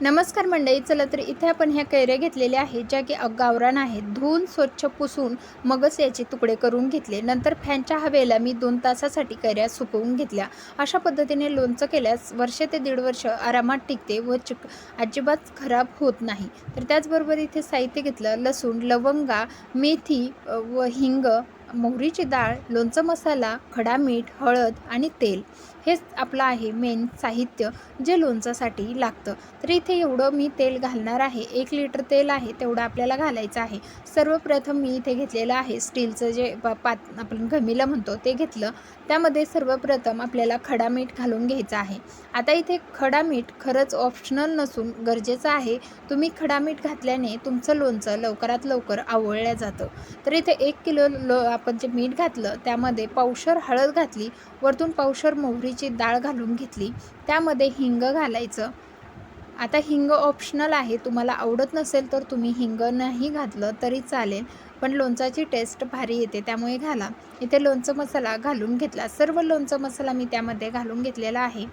नमस्कार मंडळी चला तर इथे आपण ह्या कैऱ्या घेतलेल्या आहेत ज्या की गावरान आहेत. धुवून स्वच्छ पुसून मगच याचे तुकडे करून घेतले. नंतर फॅनच्या हवेला मी दोन तासासाठी कैऱ्या सुकवून घेतल्या. अशा पद्धतीने लोणचं केल्यास वर्ष ते दीड वर्ष आरामात टिकते व चिक अजिबात खराब होत नाही. तर त्याचबरोबर इथे साहित्य घेतलं लसूण लवंगा मेथी व हिंग मोहरीची डाळ लोणचं मसाला खडा मीठ हळद आणि तेल. हेच आपलं आहे मेन साहित्य जे लोणचासाठी लागतं. तर इथे एवढं मी तेल घालणार आहे. एक लिटर तेल आहे तेवढं आपल्याला घालायचं आहे. सर्वप्रथम मी इथे घेतलेलं आहे स्टीलचं जे पात आपण घमीला म्हणतो ते घेतलं. त्यामध्ये सर्वप्रथम आपल्याला खडा मीठ घालून घ्यायचं आहे. आता इथे खडा मीठ खरंच ऑप्शनल नसून गरजेचं आहे. तुम्ही खडा मीठ घातल्याने तुमचं लोणचं लवकरात लवकर आवळलं जातं. तर इथे एक किलो लो आपण जे मीठ घातलं त्यामध्ये पावशर हळद घातली वरतून पावशर मोहरीची डाळ घालून घेतली त्यामध्ये हिंग घालायचं. आता हिंग ऑप्शनल आहे तुम्हाला आवडत नसेल तर तुम्ही हिंग नाही घातलं तरी चालेल पण लोणचाची टेस्ट भारी येते त्यामुळे घाला. इथे लोणचं मसाला घालून घेतला. सर्व लोणचं मसाला मी त्यामध्ये घालून घेतलेला आहे.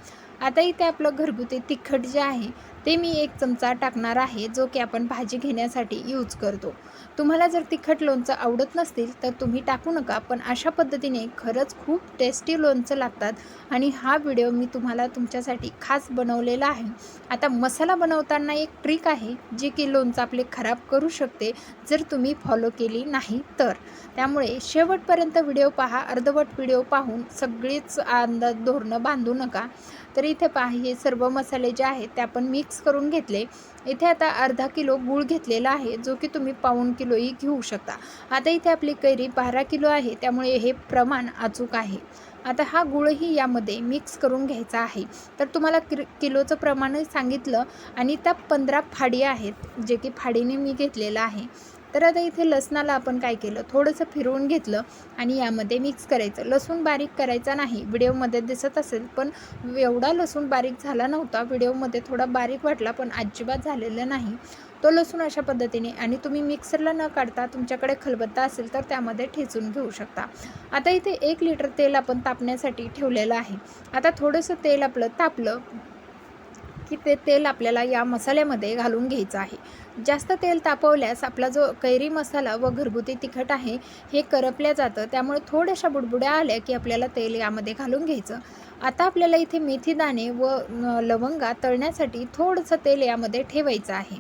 आता इथे आपलं घरगुती तिखट जे आहे ते मी एक चमचा टाकणार आहे जो की आपण भाजी घेण्यासाठी यूज करतो. तुम्हाला जर तिखट लोणचं आवडत नसतील तर तुम्ही टाकू नका पण अशा पद्धतीने खरंच खूप टेस्टी लोणचं लागतात आणि हा व्हिडिओ मी तुम्हाला तुमच्यासाठी खास बनवलेला आहे. आता मसाला बनवताना एक ट्रिक आहे जी की लोणचं आपले खराब करू शकते जर तुम्ही फॉलो केली नाही तर. त्यामुळे शेवटपर्यंत व्हिडिओ पहा अर्धवट व्हिडिओ पाहून सगळीच अंदाज धोरणं बांधू नका. तर इथे पहा हे सर्व मसाले जे आहेत ते आपण मिक्स मिक्स करून घेतले. इथे आता अर्धा किलो गूळ घेतलेला आहे जो की तुम्ही पाऊण किलोही घेऊ शकता. आता इथे आपली कैरी बारा किलो आहे त्यामुळे हे प्रमाण अचूक आहे. आता हा गुळही यामध्ये मिक्स करून घ्यायचा आहे. तर तुम्हाला कि किलोचं प्रमाण सांगितलं आणि त्या पंधरा फाडी आहेत जे की फाडीने मी घेतलेलं आहे. तर आता इथे लसणाला आपण काय केलं? थोडंसं फिरवून घेतलं आणि यामध्ये मिक्स करायचं. लसूण बारीक करायचा नाही. व्हिडिओमध्ये दिसत असेल पण एवढा लसूण बारीक झाला नव्हता. व्हिडिओमध्ये थोडा बारीक वाटला पण अजिबात झालेला नाही. तो लसूण अशा पद्धतीने आणि तुम्ही मिक्सरला न काढता तुमच्याकडे खलबत्ता असेल तर त्यामध्ये ठेचून घेऊ शकता. आता इथे एक लिटर तेल आपण तापण्यासाठी ठेवलेलं आहे. आता थोडंसं तेल आपलं तापलं. की ते तेल आपल्याला या मसाल्यामध्ये घालून घ्यायचं आहे. जास्त तेल तापवल्यास आपला जो कैरी मसाला व घरगुती तिखट आहे हे करपल्या जातं. त्यामुळे थोड्याशा बुडबुड्या आल्या की आपल्याला तेल यामध्ये घालून घ्यायचं. आता आपल्याला इथे मेथी दाणे व लवंगा तळण्यासाठी थोडंसं तेल यामध्ये ठेवायचं आहे.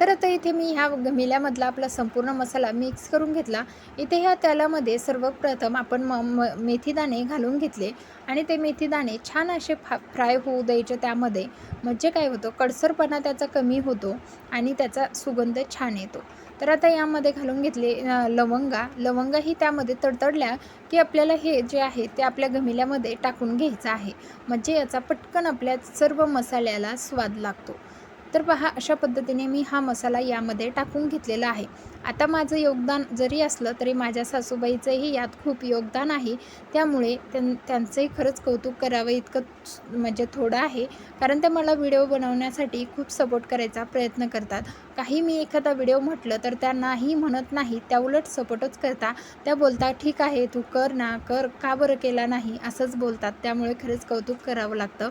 तर आता इथे मी ह्या गमिल्यामधला आपला संपूर्ण मसाला मिक्स करून घेतला. इथे ह्या तेलामध्ये सर्वप्रथम आपण म म मेथीदाणे घालून घेतले. आणि ते मेथीदाणे छान असे फा फ्राय होऊ द्यायचे त्यामध्ये. म्हणजे काय होतं कडसरपणा त्याचा कमी होतो आणि त्याचा सुगंध छान येतो. तर आता यामध्ये घालून घेतले लवंगा. लवंगाही त्यामध्ये तडतडल्या की आपल्याला हे जे आहे ते आपल्या गमिल्यामध्ये टाकून घ्यायचं आहे. म्हणजे याचा पटकन आपल्या सर्व मसाल्याला स्वाद लागतो. तर पहा अशा पद्धतीने मी हा मसाला यामध्ये टाकून घेतलेला आहे. आता माझं योगदान जरी असलं तरी माझ्या सासूबाईचंही यात खूप योगदान आहे. त्यामुळे त्यां त्यांचंही खरंच कौतुक करावं इतकं म्हणजे थोडं आहे. कारण ते मला व्हिडिओ बनवण्यासाठी खूप सपोर्ट करायचा प्रयत्न करतात. काही मी एखादा व्हिडिओ म्हटलं तर त्या नाही म्हणत नाही त्या उलट सपोर्टच करता. त्या बोलतात ठीक आहे तू कर ना कर का बरं केला नाही? असंच बोलतात. त्यामुळे खरंच कौतुक करावं लागतं.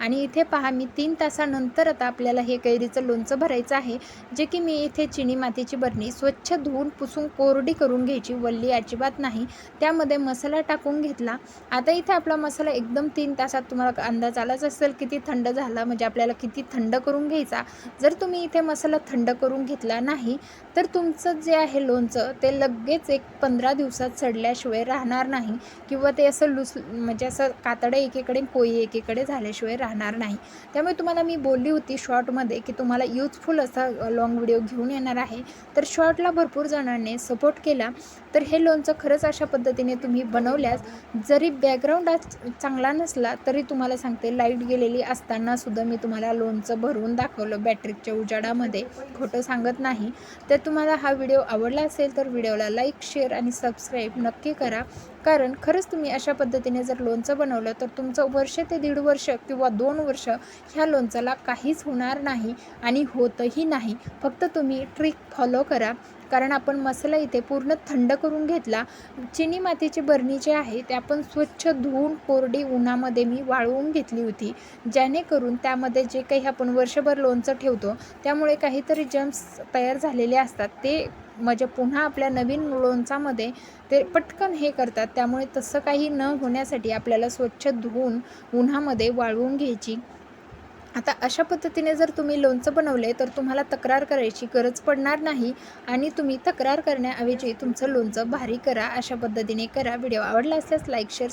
आणि इथे पहा मी तीन तासानंतर आता आपल्याला हे कैरीचं लोणचं भरायचं आहे जे की मी इथे चिनी मातीची बरणी स्व स्वच्छ धुवून पुसून कोरडी करून घ्यायची. वल्ली अजिबात नाही. त्यामध्ये मसाला टाकून घेतला. आता इथे आपला मसाला एकदम तीन तासात तुम्हाला अंदाज आलाच असेल किती थंड झाला म्हणजे आपल्याला किती थंड करून घ्यायचा. जर तुम्ही इथे मसाला थंड करून घेतला नाही तर तुमचं जे आहे लोणचं ते लगेच एक पंधरा दिवसात सडल्याशिवाय राहणार नाही. किंवा ते असं लुस म्हणजे असं कातडं एकीकडे पोळी एकीकडे झाल्याशिवाय राहणार नाही. त्यामुळे तुम्हाला मी बोलली होती शॉर्टमध्ये की तुम्हाला युजफुल असा लॉंग व्हिडिओ घेऊन येणार आहे. तर शॉर्ट सपोर्टला भरपूर जणांनी सपोर्ट केला तर हे लोणचं खरंच अशा पद्धतीने तुम्ही बनवल्यास जरी बॅकग्राऊंड चांगला नसला तरी तुम्हाला सांगते लाइट गेलेली असताना सुद्धा मी तुम्हाला लोणचं भरवून दाखवलं बॅटरीच्या उजाडामध्ये. खोटं सांगत नाही. तर तुम्हाला हा व्हिडिओ आवडला असेल तर व्हिडिओला लाईक शेअर आणि सबस्क्राईब नक्की करा. कारण खरंच तुम्ही अशा पद्धतीने जर लोणचं बनवलं तर तुमचं वर्ष ते दीड वर्ष किंवा दोन वर्ष ह्या लोणचाला काहीच होणार नाही आणि होतही नाही. फक्त तुम्ही ट्रिक फॉलो करा. कारण आपण मसाला इथे पूर्ण थंड करून घेतला. चिनी मातीची बरणी जी आहे ते आपण स्वच्छ धुवून कोरडी उन्हामध्ये मी वाळवून घेतली होती. जेणेकरून त्यामध्ये जे काही आपण वर्षभर लोणचं ठेवतो त्यामुळे काहीतरी जम्स तयार झालेले असतात. ते म्हणजे पुन्हा आपल्या नवीन लोणचामध्ये ते पटकन हे करतात. त्यामुळे तसं काही न होण्यासाठी आपल्याला स्वच्छ धुवून उन्हामध्ये वाळवून घ्यायची. आता अशा पद्धतीने जर तुम्ही लोणचं बनवले तर तुम्हाला तक्रार करायची गरज पडणार नाही आणि तुम्ही तक्रार करण्याऐवजी तुमचं लोणचं भारी करा. अशा पद्धतीने करा. व्हिडिओ आवडला असल्यास लाईक शेअर